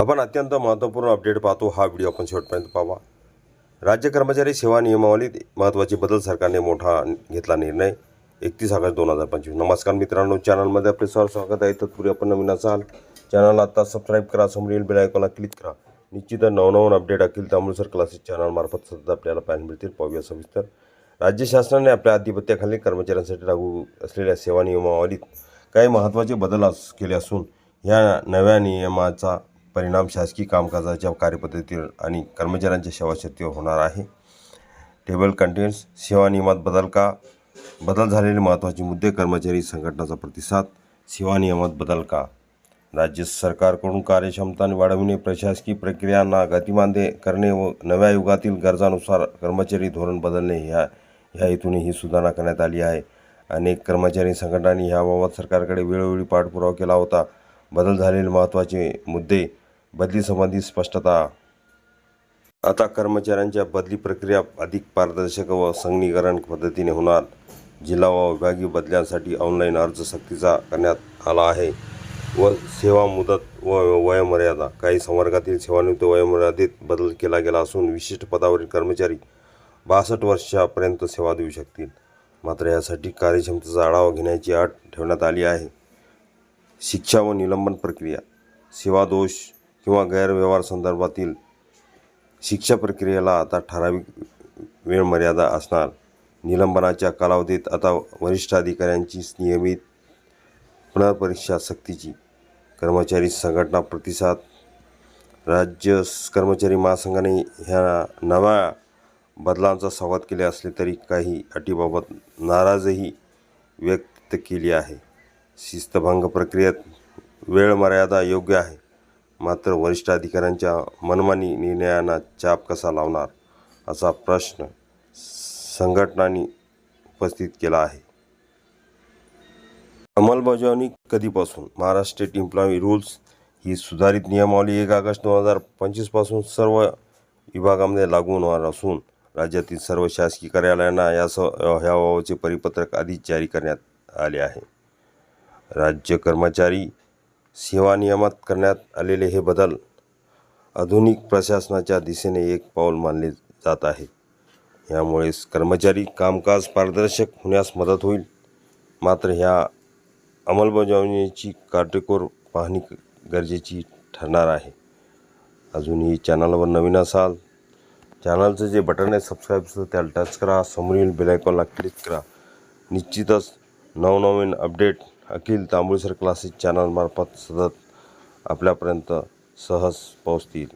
आपण अत्यंत महत्त्वपूर्ण अपडेट पाहतो. हा व्हिडिओ आपण शेवटपर्यंत पाहावा. राज्य कर्मचारी सेवा नियमावलीत महत्त्वाचे बदल सरकारने मोठा घेतला निर्णय. एकतीस ऑगस्ट दोन हजार पंचवीस. नमस्कार मित्रांनो चॅनलमध्ये आपले सर स्वागत आहे. तत्पूर्वी आपण नवीन असाल चॅनल आता सबस्क्राईब करा समोरील बेल आयकॉनला क्लिक करा. निश्चित नवनवन अपडेट असतील त्यामुळे सर क्लासेस चॅनलमार्फत सतत आपल्याला पाहायला मिळतील. पाहूया सविस्तर. राज्य शासनाने आपल्या आधिपत्याखाली कर्मचाऱ्यांसाठी लागू असलेल्या सेवा नियमावलीत काही महत्त्वाचे बदल अस केले असून ह्या नव्या नियमाचा परिणाम शासकीय कामकाजाच्या कार्यपद्धतीवर आणि कर्मचाऱ्यांच्या सेवाशक्तीवर होणार आहे. टेबल कंटेंट्स सेवा नियमात बदल का? बदल झालेले महत्त्वाचे मुद्दे कर्मचारी संघटनाचा प्रतिसाद सेवा नियमात बदल का? राज्य सरकारकडून कार्यक्षमता वाढविणे प्रशासकीय प्रक्रियांना गतिमान दे करणे व नव्या युगातील गरजानुसार कर्मचारी धोरण बदलणे ह्या ह्या हेतूने ही सुधारणा करण्यात आली आहे. अनेक कर्मचारी संघटनांनी ह्याबाबत सरकारकडे वेळोवेळी पाठपुरावा केला होता. बदल झालेले महत्त्वाचे मुद्दे बदलीसंबंधी स्पष्टता. आता कर्मचाऱ्यांच्या बदली प्रक्रिया अधिक पारदर्शक व संगणीकरण पद्धतीने होणार. जिल्हा व विभागीय बदल्यांसाठी ऑनलाईन अर्ज सक्तीचा करण्यात आला आहे व सेवा मुदत व वयोमर्यादा. काही संवर्गातील सेवानिवृत्त वयोमर्यादेत बदल केला गेला असून विशिष्ट पदावरील कर्मचारी बासष्ट वर्षापर्यंत सेवा देऊ शकतील. मात्र यासाठी कार्यक्षमतेचा आढावा घेण्याची अट ठेवण्यात आली आहे. शिक्षा व निलंबन प्रक्रिया. सेवा दोष किंवा गैरव्यवहार संदर्भातील शिक्षा प्रक्रियेला आता ठराविक वेळ मर्यादा असणार. निलंबनाच्या कालावधीत आता वरिष्ठ अधिकाऱ्यांची नियमित पुनर्परीक्षा सक्तीची. कर्मचारी संघटना प्रतिसाद राज्य कर्मचारी महासंघाने ह्या नव्या बदलांचा स्वागत केले असले तरी काही अटीबाबत नाराजही व्यक्त केली आहे. शिस्तभंग प्रक्रियेत वेळ मर्यादा योग्य आहे. मात्र वरिष्ठ अधिकाऱ्यांच्या मनमानी निर्णयांना चाप कसा लावणार असा प्रश्न संघटनांनी उपस्थित केला आहे. अंमलबजावणी कधीपासून? महाराष्ट्र स्टेट एम्प्लॉई रूल्स ही सुधारित नियमावली एक ऑगस्ट दोन हजार पंचवीसपासून सर्व विभागामध्ये लागू होणार असून राज्यातील सर्व शासकीय कार्यालयांना या स ह्याबाबतचे परिपत्रक आधीच जारी करण्यात आले आहे. राज्य कर्मचारी सेवा नियमात करण्यात आलेले हे बदल आधुनिक प्रशासनाच्या दिशेने एक पाऊल मानले जात आहे. यामुळेच कर्मचारी कामकाज पारदर्शक होण्यास मदत होईल. मात्र ह्या अंमलबजावणीची काटेकोर पाहणी गरजेची ठरणार आहे. अजूनही चॅनलवर नवीन असाल चॅनलचं जे बटन आहे सबस्क्राईबचं त्याला टच करा. समोरील बेलायकॉनला क्लिक करा. निश्चितच नवनवीन अपडेट अखिल तांबुळसर क्लासेस चॅनलमार्फत सतत आपल्यापर्यंत सहज पोहोचतील.